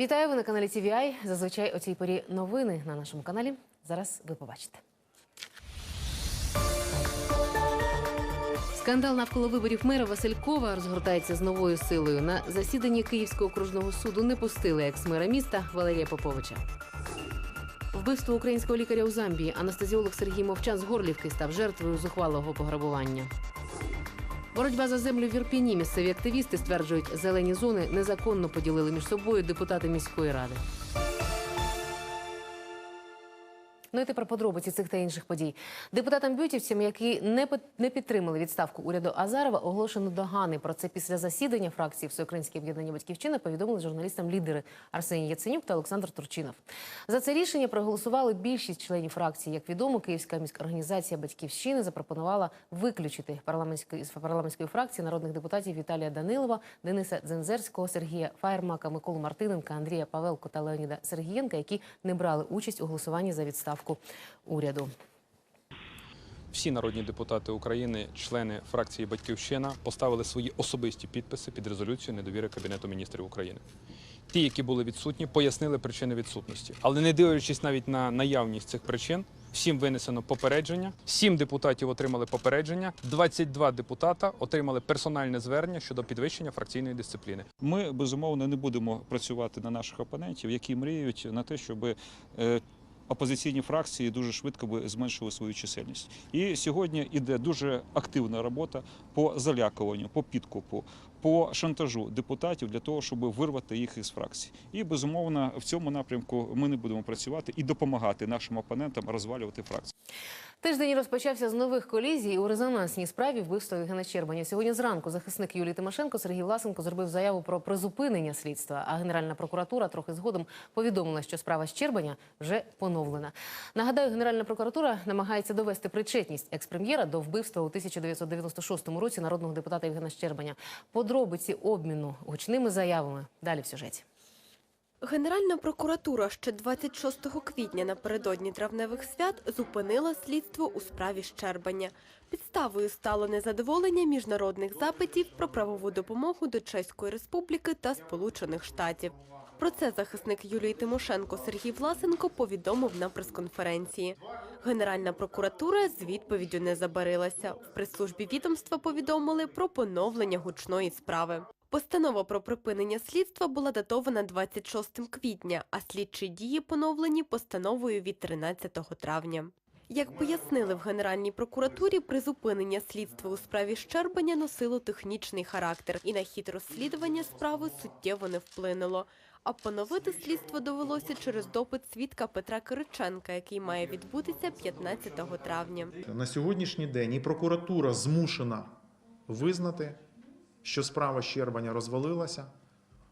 Вітаю ви на каналі TVI. Зазвичай о цій порі новини на нашому каналі. Зараз ви побачите. Скандал навколо виборів мера Василькова розгортається з новою силою. На засіданні Київського окружного суду не пустили екс-мера міста Валерія Поповича. Вбивство українського лікаря у Замбії. Анестезіолог Сергій Мовчан з Горлівки став жертвою зухвалого пограбування. Боротьба за землю в Ірпіні. Місцеві активісти стверджують, зелені зони незаконно поділили між собою депутати міської ради. Ну і тепер подробиці цих та інших подій. Депутатам бютівцям, які не не підтримали відставку уряду Азарова, оголошено догани. Про це після засідання фракції Всеукраїнське об'єднання батьківщина повідомили журналістам лідери Арсеній Яценюк та Олександр Турчинов. За це рішення проголосували більшість членів фракції. Як відомо, Київська міська організація батьківщини запропонувала виключити парламентської з парламентської фракції народних депутатів Віталія Данилова, Дениса Дзензерського, Сергія Фаєрмака, Миколу Мартиненка, Андрія Павелко та Леоніда Сергієнка, які не брали участь у голосуванні за відставку уряду. Всі народні депутати України, члени фракції Батьківщина, поставили свої особисті підписи під резолюцію недовіри Кабінету міністрів України. Ті, які були відсутні, пояснили причини відсутності. Але не дивлячись навіть на наявність цих причин, всім винесено попередження. Сім депутатів отримали попередження, 22 депутата отримали персональне звернення щодо підвищення фракційної дисципліни. Ми безумовно не будемо працювати на наших опонентів, які мріють на те, щоб е, опозиційні фракції дуже швидко би зменшили свою чисельність. І сьогодні іде дуже активна робота по залякуванню, по підкупу, по шантажу депутатів для того, щоб вирвати їх із фракції. І безумовно в цьому напрямку ми не будемо працювати і допомагати нашим опонентам розвалювати фракцію. Тиждень розпочався з нових колізій у резонансній справі вбивства Євгена Щербаня. Сьогодні зранку захисник Юлії Тимошенко Сергій Власенко зробив заяву про призупинення слідства. А Генеральна прокуратура трохи згодом повідомила, що справа Щербаня вже поновлена. Нагадаю, Генеральна прокуратура намагається довести причетність експрем'єра до вбивства у 1996 році народного депутата Євгена Щербаня. Подробиці обміну гучними заявами далі в сюжеті. Генеральна прокуратура ще 26 квітня напередодні травневих свят зупинила слідство у справі Щербання. Підставою стало незадоволення міжнародних запитів про правову допомогу до Чеської Республіки та Сполучених Штатів. Про це захисник Юлії Тимошенко Сергій Власенко повідомив на прес-конференції. Генеральна прокуратура з відповіддю не забарилася. В прес-службі відомства повідомили про поновлення гучної справи. Постанова про припинення слідства була датована 26 квітня, а слідчі дії поновлені постановою від 13 травня. Як пояснили в Генеральній прокуратурі, призупинення слідства у справі Щербаня носило технічний характер і на хід розслідування справи суттєво не вплинуло. А поновити слідство довелося через допит свідка Петра Кириченка, який має відбутися 15 травня. На сьогоднішній день і прокуратура змушена визнати, що справа Щербаня розвалилася,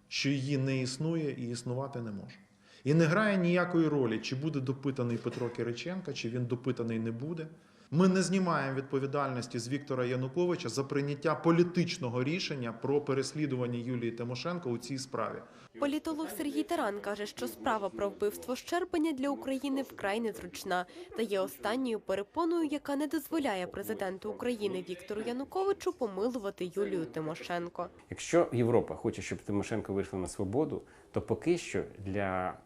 що її не існує і існувати не може. І не грає ніякої ролі, чи буде допитаний Петро Кириченка, чи він допитаний не буде. Ми не знімаємо відповідальності з Віктора Януковича за прийняття політичного рішення про переслідування Юлії Тимошенко у цій справі. Політолог Сергій Таран каже, що справа про вбивство Щербаня для України вкрай незручна та є останньою перепоною, яка не дозволяє президенту України Віктору Януковичу помилувати Юлію Тимошенко. Якщо Європа хоче, щоб Тимошенко вийшла на свободу, то поки що для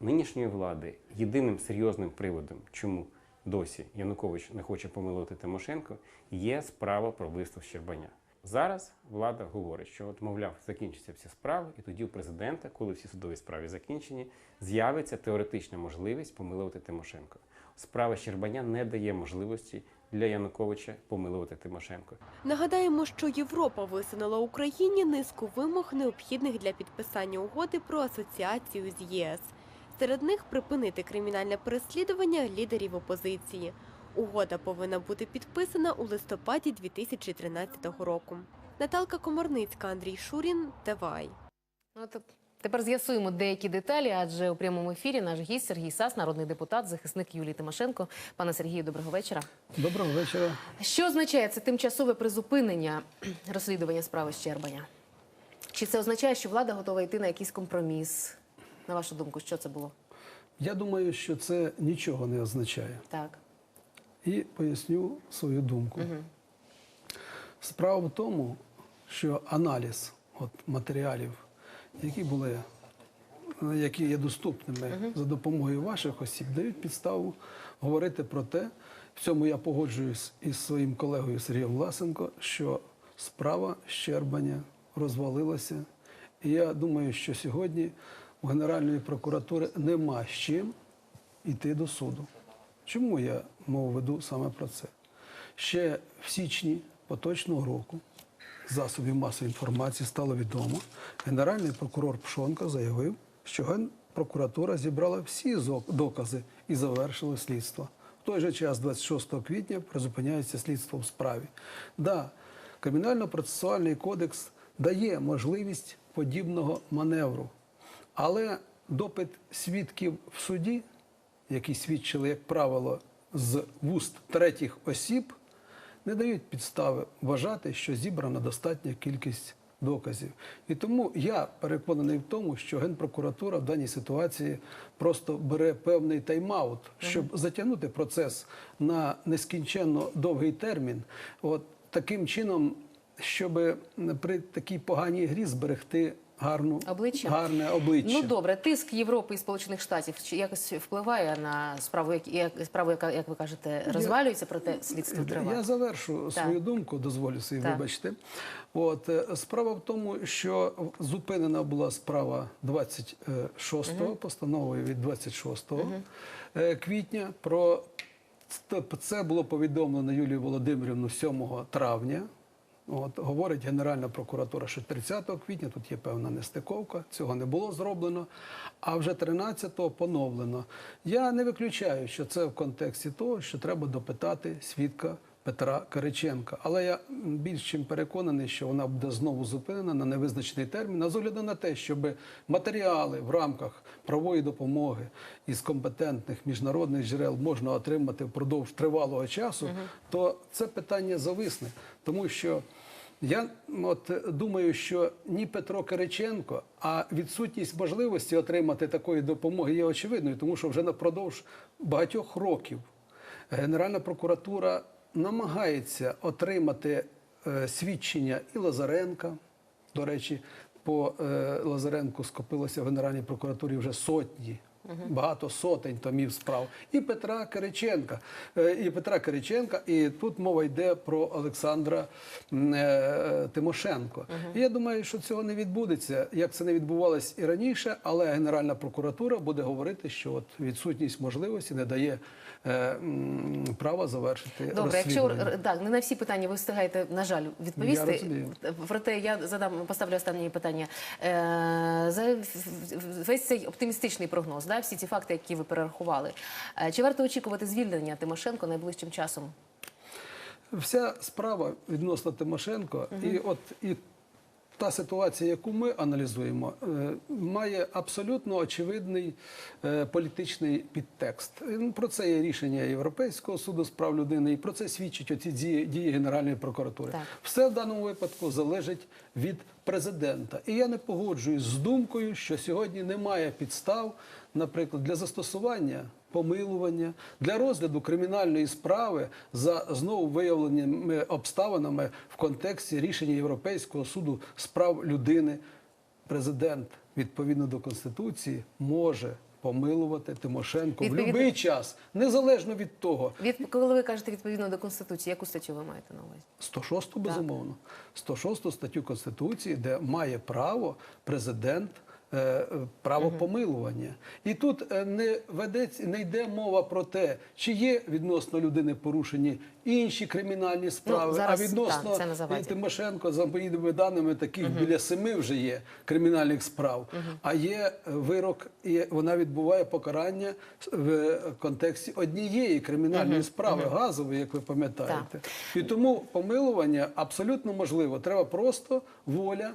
нинішньої влади єдиним серйозним приводом, чому досі Янукович не хоче помилувати Тимошенко, є справа про вбивство Щербаня. Зараз влада говорить, що от, мовляв, закінчаться всі справи, і тоді у президента, коли всі судові справи закінчені, з'явиться теоретична можливість помилувати Тимошенко. Справа Щербаня не дає можливості для Януковича помилувати Тимошенко. Нагадаємо, що Європа висунула Україні низку вимог, необхідних для підписання угоди про асоціацію з ЄС. Серед них припинити кримінальне переслідування лідерів опозиції. Угода повинна бути підписана у листопаді 2013 року. Наталка Комарницька, Андрій Шурін, ТВАЙ. Ну, то тепер з'ясуємо деякі деталі, адже у прямому ефірі наш гість Сергій Сас, народний депутат, захисник Юлії Тимошенко. Пане Сергію, доброго вечора. Доброго вечора. Що означає це тимчасове призупинення розслідування справи Щербаня? Чи це означає, що влада готова йти на якийсь компроміс? На вашу думку, що це було? Я думаю, що це нічого не означає. Так. І поясню свою думку. Справа в тому, що аналіз от, матеріалів, які були які є доступними за допомогою ваших осіб, дають підставу говорити про те, в цьому я погоджуюсь із своїм колегою Сергієм Власенко, що справа Щербаня розвалилася. І я думаю, що сьогодні у Генеральної прокуратури нема з чим йти до суду. Чому я мову веду саме про це? Ще в січні поточного року засобів масової інформації стало відомо, генеральний прокурор Пшонка заявив, що Генпрокуратура зібрала всі докази і завершила слідство. В той же час, 26 квітня, призупиняється слідство в справі. Да, Кримінально-процесуальний кодекс дає можливість подібного маневру, але допит свідків в суді які свідчили, як правило, з вуст третіх осіб, не дають підстави вважати, що зібрана достатня кількість доказів. І тому я переконаний в тому, що Генпрокуратура в даній ситуації просто бере певний тайм-аут, щоб затягнути процес на нескінченно довгий термін. От таким чином, щоб при такій поганій грі зберегти гарну, Обличчя? гарне обличчя. Ну добре, тиск Європи і Сполучених Штатів чи якось впливає на справу, як, як справу, яка, як ви кажете, розвалюється, проте слідство триває. Я завершу Так. свою думку, дозволю собі, Так. вибачте. От е, справа в тому, що зупинена була справа 26-го, постановою від 26 е, квітня. Про це було повідомлено Юлію Володимирівну 7 травня. От, говорить Генеральна прокуратура, що 30 квітня тут є певна нестиковка, цього не було зроблено, а вже 13-го поновлено. Я не виключаю, що це в контексті того, що треба допитати свідка Петра Кириченка. Але я більш чим переконаний, що вона буде знову зупинена на невизначений термін, а з огляду на те, щоб матеріали в рамках правової допомоги із компетентних міжнародних джерел можна отримати впродовж тривалого часу, то це питання зависне, тому що. Я от думаю, що ні Петро Кириченко, а відсутність можливості отримати такої допомоги є очевидною, тому що вже напродовж багатьох років Генеральна прокуратура намагається отримати е, свідчення і Лазаренка. До речі, по е, Лазаренку скопилося в Генеральній прокуратурі вже сотні. Багато сотень томів справ і Петра Кириченка, Е, і Петра Кириченка, і тут мова йде про Олександра е, Тимошенко. І я думаю, що цього не відбудеться, як це не відбувалось і раніше, але Генеральна прокуратура буде говорити, що от відсутність можливості не дає е, права завершити Добре, якщо розслідування. р- так, не на всі питання ви встигаєте, на жаль, Я відповісти. розумію. Проте я задам поставлю останнє питання. За весь цей оптимістичний прогноз, да, всі ці факти, які ви перерахували. Е, чи варто очікувати звільнення Тимошенко найближчим часом? Вся справа відносно Тимошенко, і от і та ситуація, яку ми аналізуємо, е, має абсолютно очевидний е, політичний підтекст. Про це є рішення Європейського суду з прав людини, і про це свідчать оці дії, дії Генеральної прокуратури. Так. Все в даному випадку залежить від президента. І я не погоджуюсь з думкою, що сьогодні немає підстав, наприклад, для застосування помилування для розгляду кримінальної справи за знову виявленими обставинами в контексті рішення Європейського суду з прав людини. Президент відповідно до конституції може помилувати Тимошенко в будь-який час, незалежно від того, Від коли ви кажете відповідно до конституції, яку статтю ви маєте на увазі? 106 безумовно. 106 статтю Конституції, де має право президент. Е, Право помилування, і тут е, не ведеться, не йде мова про те, чи є відносно людини порушені інші кримінальні справи, Ну, зараз, а відносно заваді. Тимошенко за моїми даними таких біля семи вже є кримінальних справ. А є е, вирок, і вона відбуває покарання в контексті однієї кримінальної справи, газової, як ви пам'ятаєте. І тому помилування абсолютно можливо. Треба просто воля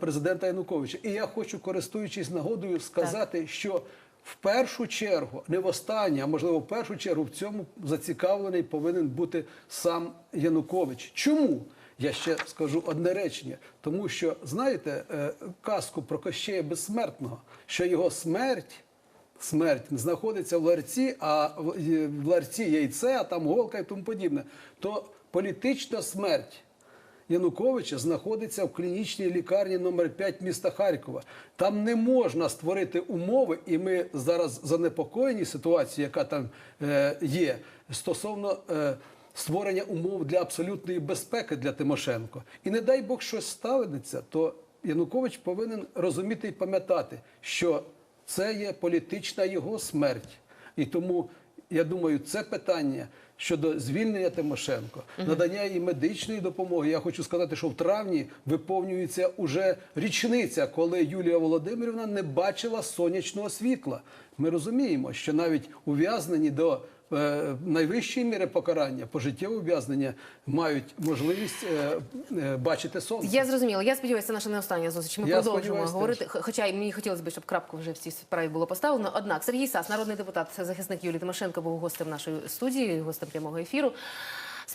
президента Януковича. І я хочу, користуючись нагодою, сказати, що в першу чергу, не в останнє, а можливо в першу чергу в цьому зацікавлений повинен бути сам Янукович. Чому? Я ще скажу одне речення, тому що знаєте е, казку про Кощея Безсмертного, що його смерть. Смерть знаходиться в ларці, а в в ларці яйце, а там голка і тому подібне. То політична смерть Януковича знаходиться в клінічній лікарні номер 5 міста Харкова. Там не можна створити умови, і ми зараз занепокоєні ситуацією, яка там е, є, стосовно е, створення умов для абсолютної безпеки для Тимошенко. І не дай Бог щось станеться, то Янукович повинен розуміти і пам'ятати, що це є політична його смерть. І тому я думаю, це питання щодо звільнення Тимошенко, надання їй медичної допомоги. Я хочу сказати, що в травні виповнюється уже річниця, коли Юлія Володимирівна не бачила сонячного світла. Ми розуміємо, що навіть ув'язнені до е, найвищої міри покарання, пожиттєве ув'язнення, мають можливість е, е, бачити сонце. Я зрозуміла. Я сподіваюся, це наша не остання зустріч. Ми Я продовжимо говорити. Х- Хоча мені хотілося б, щоб крапку вже в цій справі було поставлено. Однак Сергій Сас, народний депутат, захисник Юлії Тимошенко, був гостем нашої студії, гостем прямого ефіру.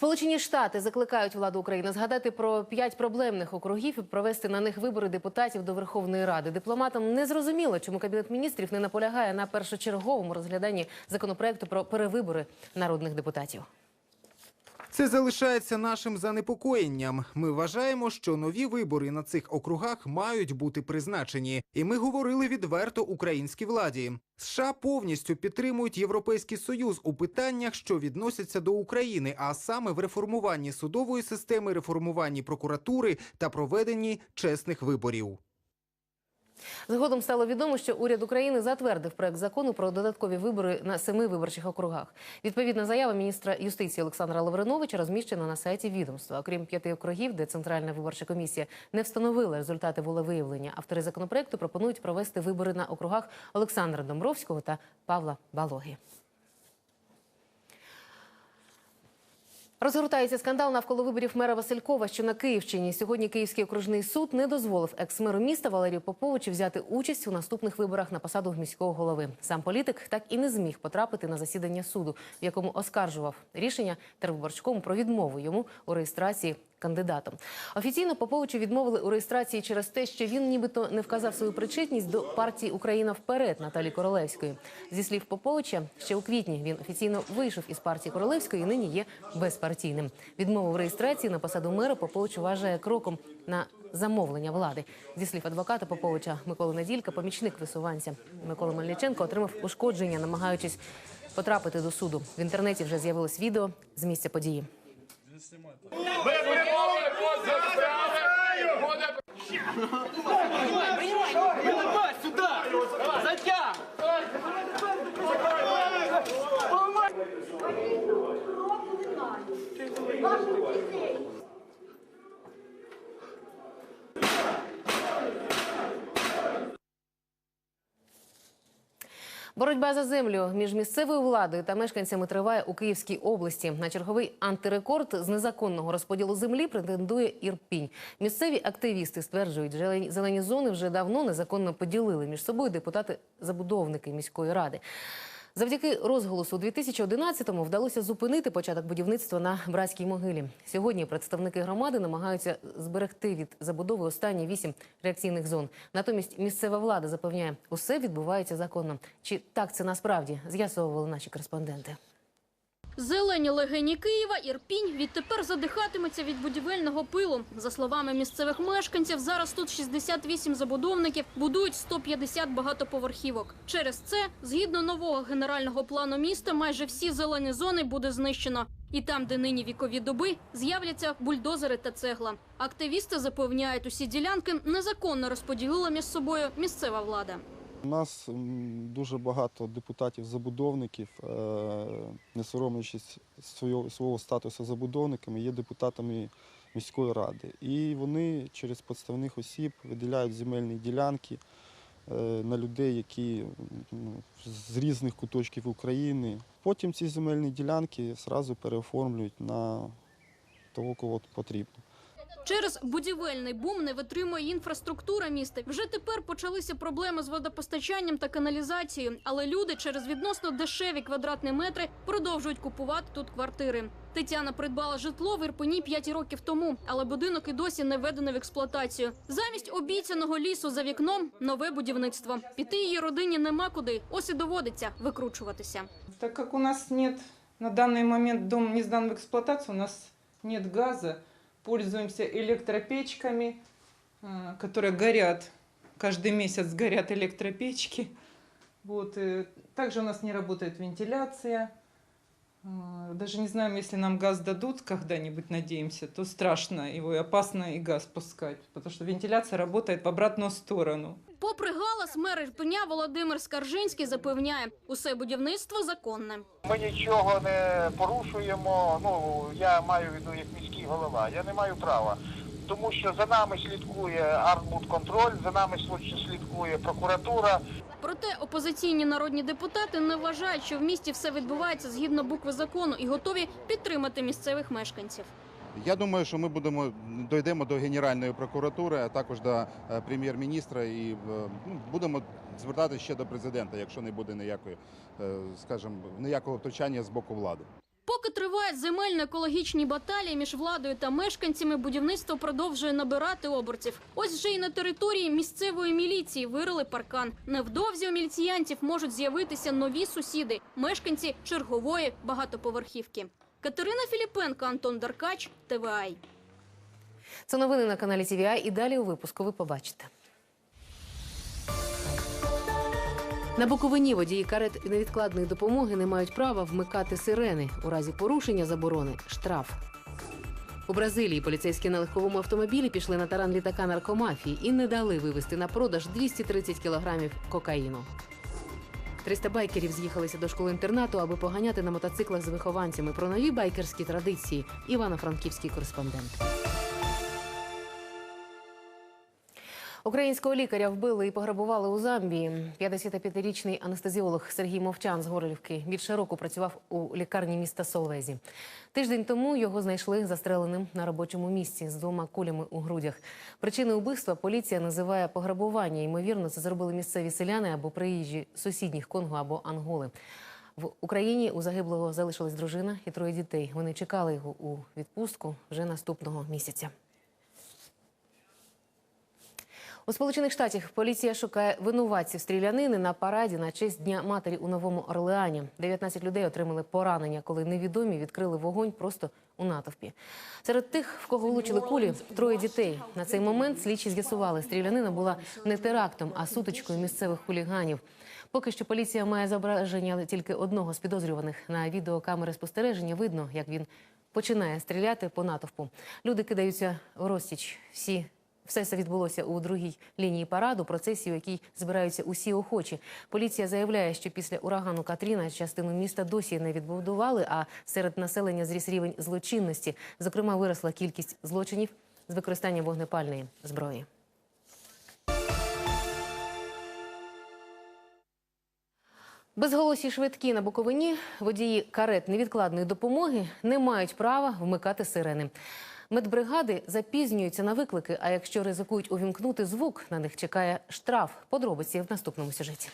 Сполучені Штати закликають владу України згадати про п'ять проблемних округів і провести на них вибори депутатів до Верховної Ради. Дипломатам не зрозуміло, чому кабінет міністрів не наполягає на першочерговому розгляданні законопроекту про перевибори народних депутатів. Це залишається нашим занепокоєнням. Ми вважаємо, що нові вибори на цих округах мають бути призначені, і ми говорили відверто українській владі. США повністю підтримують Європейський Союз у питаннях, що відносяться до України, а саме в реформуванні судової системи, реформуванні прокуратури та проведенні чесних виборів. Згодом стало відомо, що уряд України затвердив проект закону про додаткові вибори на семи виборчих округах. Відповідна заява міністра юстиції Олександра Лавриновича розміщена на сайті відомства. Окрім п'яти округів, де Центральна виборча комісія не встановила результати волевиявлення, автори законопроекту пропонують провести вибори на округах Олександра Домбровського та Павла Балоги. Розгортається скандал навколо виборів мера Василькова, що на Київщині. Сьогодні Київський окружний суд не дозволив екс-меру міста Валерію Поповичу взяти участь у наступних виборах на посаду міського голови. Сам політик так і не зміг потрапити на засідання суду, в якому оскаржував рішення Тервиборчкому про відмову йому у реєстрації кандидатом. Офіційно Поповичу відмовили у реєстрації через те, що він нібито не вказав свою причетність до партії Україна вперед Наталі Королевської. Зі слів Поповича, ще у квітні він офіційно вийшов із партії Королевської і нині є безпартійним. Відмову в реєстрації на посаду мера Попович вважає кроком на замовлення влади. Зі слів адвоката Поповича Миколи Неділька, помічник висуванця Микола Мельниченко отримав ушкодження, намагаючись потрапити до суду. В інтернеті вже з'явилось відео з місця події знімати. Ми приймали поза справи. Буде... Давай, сюди! Затяг! Ваших дітей! Боротьба за землю між місцевою владою та мешканцями триває у Київській області. На черговий антирекорд з незаконного розподілу землі претендує Ірпінь. Місцеві активісти стверджують, зелені- зони вже давно незаконно поділили між собою депутати-забудовники міської ради. Завдяки розголосу у 2011-му вдалося зупинити початок будівництва на братській могилі. Сьогодні представники громади намагаються зберегти від забудови останні вісім реакційних зон. Натомість місцева влада запевняє, усе відбувається законно. Чи так це насправді з'ясовували наші кореспонденти? Зелені легені Києва Ірпінь відтепер задихатиметься від будівельного пилу. За словами місцевих мешканців, зараз тут 68 забудовників будують 150 багатоповерхівок. Через це, згідно нового генерального плану міста, майже всі зелені зони буде знищено. І там, де нині вікові доби, з'являться бульдозери та цегла. Активісти запевняють, усі ділянки незаконно розподілила між собою місцева влада. У нас дуже багато депутатів-забудовників, е, не соромлячись свого, статусу забудовниками, є депутатами міської ради. І вони через підставних осіб виділяють земельні ділянки е, на людей, які з різних куточків України. Потім ці земельні ділянки одразу переоформлюють на того, кого потрібно. Через будівельний бум не витримує інфраструктура міста. Вже тепер почалися проблеми з водопостачанням та каналізацією, але люди через відносно дешеві квадратні метри продовжують купувати тут квартири. Тетяна придбала житло в Ірпені 5 років тому, але будинок і досі не введено в експлуатацію. Замість обіцяного лісу за вікном нове будівництво. Піти її родині нема куди. Ось і доводиться викручуватися. Так как у нас нет на данный момент дом не сдан в эксплуатацию, у нас нет газа, пользуемся электропечками, э, которые горят. Каждый месяц горят электропечки. Вот. э, Также у нас не работает вентиляция. Э, Даже не знаем, если нам газ дадут когда-нибудь, надеемся, то страшно его и опасно и газ пускать, потому что вентиляция работает в обратную сторону. Попри галас, мер Ірпеня Володимир Скаржинський запевняє, усе будівництво законне. Ми нічого не порушуємо. Ну я маю в виду як міський голова. Я не маю права, тому що за нами слідкує Артбудконтроль, за нами слідкує прокуратура. Проте опозиційні народні депутати не вважають, що в місті все відбувається згідно букви закону і готові підтримати місцевих мешканців. Я думаю, що ми будемо дойдемо до Генеральної прокуратури, а також до е, прем'єр-міністра і е, ну, будемо звертатися ще до президента, якщо не буде ніякої, е, скажімо, ніякого втручання з боку влади. Поки тривають земельно-екологічні баталії між владою та мешканцями, будівництво продовжує набирати обертів. Ось вже і на території місцевої міліції вирили паркан. Невдовзі у міліціянтів можуть з'явитися нові сусіди, мешканці чергової багатоповерхівки. Катерина Філіпенко, Антон Даркач, ТВАЙ. Це новини на каналі ТВА і далі у випуску ви побачите. На Буковині водії карет невідкладної допомоги не мають права вмикати сирени. У разі порушення заборони штраф. У Бразилії поліцейські на легковому автомобілі пішли на таран літака наркомафії і не дали вивезти на продаж 230 кілограмів кокаїну. 300 байкерів з'їхалися до школи-інтернату, аби поганяти на мотоциклах з вихованцями про нові байкерські традиції. Івано-Франківський кореспондент. Українського лікаря вбили і пограбували у Замбії. 55-річний анестезіолог Сергій Мовчан з Горлівки більше року працював у лікарні міста Солвезі. Тиждень тому його знайшли застреленим на робочому місці з двома кулями у грудях. Причини убивства поліція називає пограбування. Ймовірно, це зробили місцеві селяни або приїжджі сусідніх Конго або Анголи. В Україні у загиблого залишилась дружина і троє дітей. Вони чекали його у відпустку вже наступного місяця. У Сполучених Штатах поліція шукає винуватців стрілянини на параді на честь Дня матері у Новому Орлеані. 19 людей отримали поранення, коли невідомі відкрили вогонь просто у натовпі. Серед тих, в кого влучили кулі, троє дітей. На цей момент слідчі з'ясували, стрілянина була не терактом, а сутичкою місцевих хуліганів. Поки що поліція має зображення тільки одного з підозрюваних. На відеокамери спостереження видно, як він починає стріляти по натовпу. Люди кидаються в розтіч. Всі все це відбулося у другій лінії параду, процесії, у якій збираються усі охочі. Поліція заявляє, що після урагану Катріна частину міста досі не відбудували, а серед населення зріс рівень злочинності. Зокрема, виросла кількість злочинів з використанням вогнепальної зброї. Безголосі швидкі на Буковині водії карет невідкладної допомоги не мають права вмикати сирени. Медбригади запізнюються на виклики, а якщо ризикують увімкнути звук, на них чекає штраф. Подробиці в наступному сюжеті.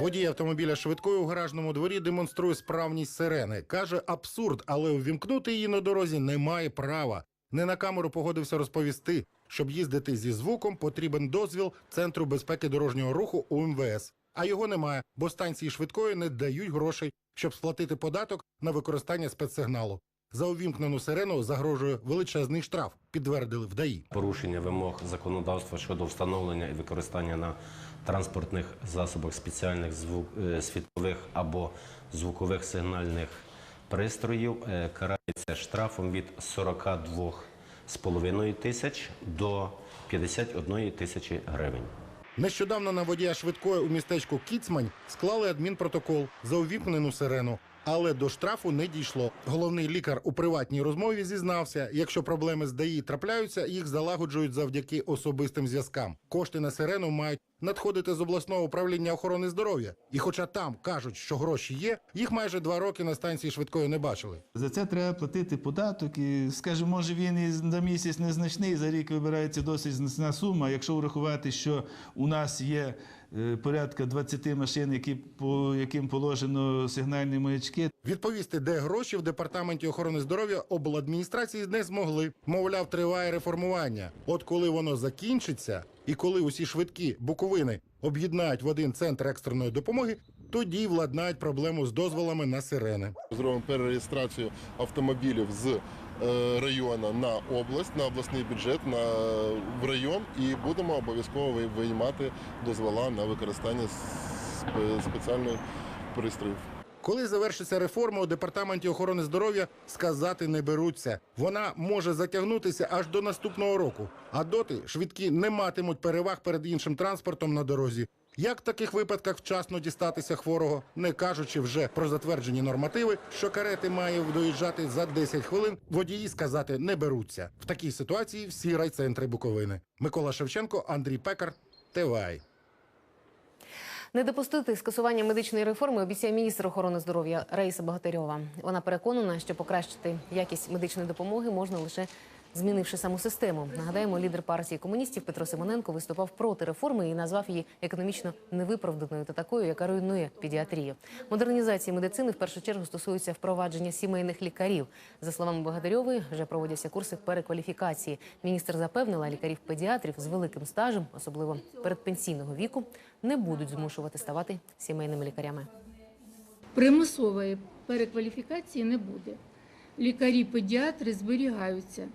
Водій автомобіля швидкої у гаражному дворі демонструє справність сирени. Каже, абсурд, але увімкнути її на дорозі немає права. Не на камеру погодився розповісти. Щоб їздити зі звуком, потрібен дозвіл Центру безпеки дорожнього руху у МВС. А його немає, бо станції швидкої не дають грошей, щоб сплатити податок на використання спецсигналу. За увімкнену сирену загрожує величезний штраф, підтвердили в ДАІ. Порушення вимог законодавства щодо встановлення і використання на транспортних засобах спеціальних звук е, світлових або звукових сигнальних пристроїв е, карається штрафом від 42,5 тисяч до 51 тисячі гривень. Нещодавно на водія швидкої у містечку Кіцмань склали адмінпротокол за увімкнену сирену. Але до штрафу не дійшло. Головний лікар у приватній розмові зізнався, якщо проблеми з ДАІ трапляються, їх залагоджують завдяки особистим зв'язкам. Кошти на сирену мають надходити з обласного управління охорони здоров'я. І хоча там кажуть, що гроші є, їх майже два роки на станції швидкої не бачили. За це треба платити податок. І, скажімо, може він і за місяць незначний, за рік вибирається досить значна сума. Якщо врахувати, що у нас є порядка 20 машин, які по яким положено сигнальні маячки. Відповісти, де гроші в департаменті охорони здоров'я обладміністрації не змогли. Мовляв, триває реформування. От коли воно закінчиться, і коли усі швидкі буковини об'єднають в один центр екстреної допомоги, тоді владнають проблему з дозволами на сирени. Зробимо перереєстрацію автомобілів з е, району на область, на обласний бюджет, на, в район і будемо обов'язково виймати дозвола на використання сп- спеціальних пристроїв. Коли завершиться реформа у департаменті охорони здоров'я, сказати не беруться. Вона може затягнутися аж до наступного року. А доти швидкі не матимуть переваг перед іншим транспортом на дорозі. Як в таких випадках вчасно дістатися хворого, не кажучи вже про затверджені нормативи, що карети має доїжджати за 10 хвилин, водії сказати не беруться. В такій ситуації всі райцентри Буковини. Микола Шевченко, Андрій Пекар, ТВАЙ. Не допустити скасування медичної реформи обіцяє міністр охорони здоров'я Раїса Богатирьова. Вона переконана, що покращити якість медичної допомоги можна лише змінивши саму систему. Нагадаємо, лідер партії комуністів Петро Симоненко виступав проти реформи і назвав її економічно невиправданою та такою, яка руйнує педіатрію. Модернізації медицини в першу чергу стосується впровадження сімейних лікарів. За словами Богатирьової, вже проводяться курси перекваліфікації. Міністр запевнила, лікарів-педіатрів з великим стажем, особливо передпенсійного віку, не будуть змушувати ставати сімейними лікарями. Примусової перекваліфікації не буде. Лікарі-педіатри зберігаються.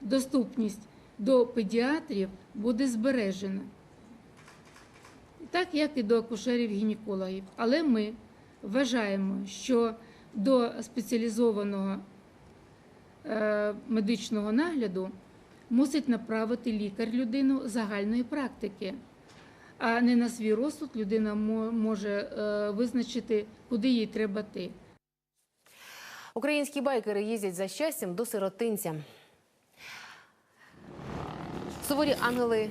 Доступність до педіатрів буде збережена. Так як і до акушерів-гінекологів. Але ми вважаємо, що до спеціалізованого е, медичного нагляду мусить направити лікар людину загальної практики. А не на свій розсуд людина може е, визначити, куди їй треба йти. Українські байкери їздять за щастям до сиротинця. Суворі ангели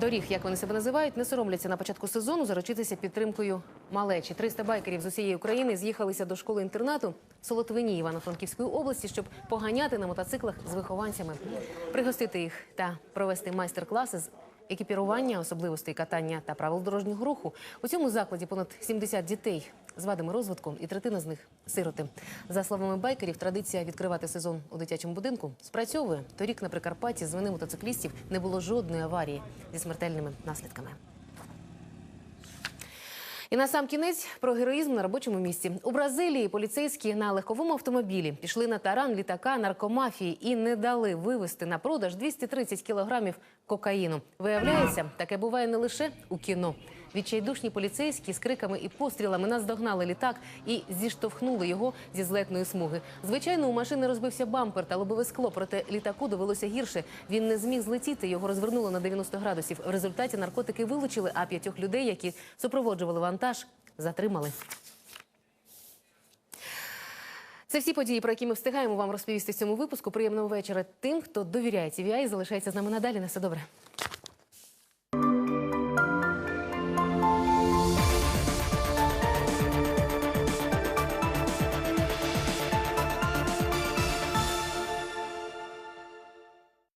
доріг, як вони себе називають, не соромляться на початку сезону заручитися підтримкою малечі. 300 байкерів з усієї України з'їхалися до школи-інтернату в Солотвині Івано-Франківської області, щоб поганяти на мотоциклах з вихованцями, пригостити їх та провести майстер-класи з екіпірування, особливостей катання та правил дорожнього руху. У цьому закладі понад 70 дітей з вадами розвитку, і третина з них сироти. За словами байкерів, традиція відкривати сезон у дитячому будинку спрацьовує. Торік на Прикарпатті з вини мотоциклістів не було жодної аварії зі смертельними наслідками. І на сам кінець про героїзм на робочому місці. У Бразилії поліцейські на легковому автомобілі пішли на таран літака наркомафії і не дали вивезти на продаж 230 кілограмів кокаїну. Виявляється, таке буває не лише у кіно. Відчайдушні поліцейські з криками і пострілами наздогнали літак і зіштовхнули його зі злетної смуги. Звичайно, у машини розбився бампер та лобове скло, проте літаку довелося гірше. Він не зміг злетіти, його розвернуло на 90 градусів. В результаті наркотики вилучили, а п'ятьох людей, які супроводжували вантаж, затримали. Це всі події, про які ми встигаємо вам розповісти в цьому випуску. Приємного вечора тим, хто довіряє TVI і залишається з нами надалі. На все добре.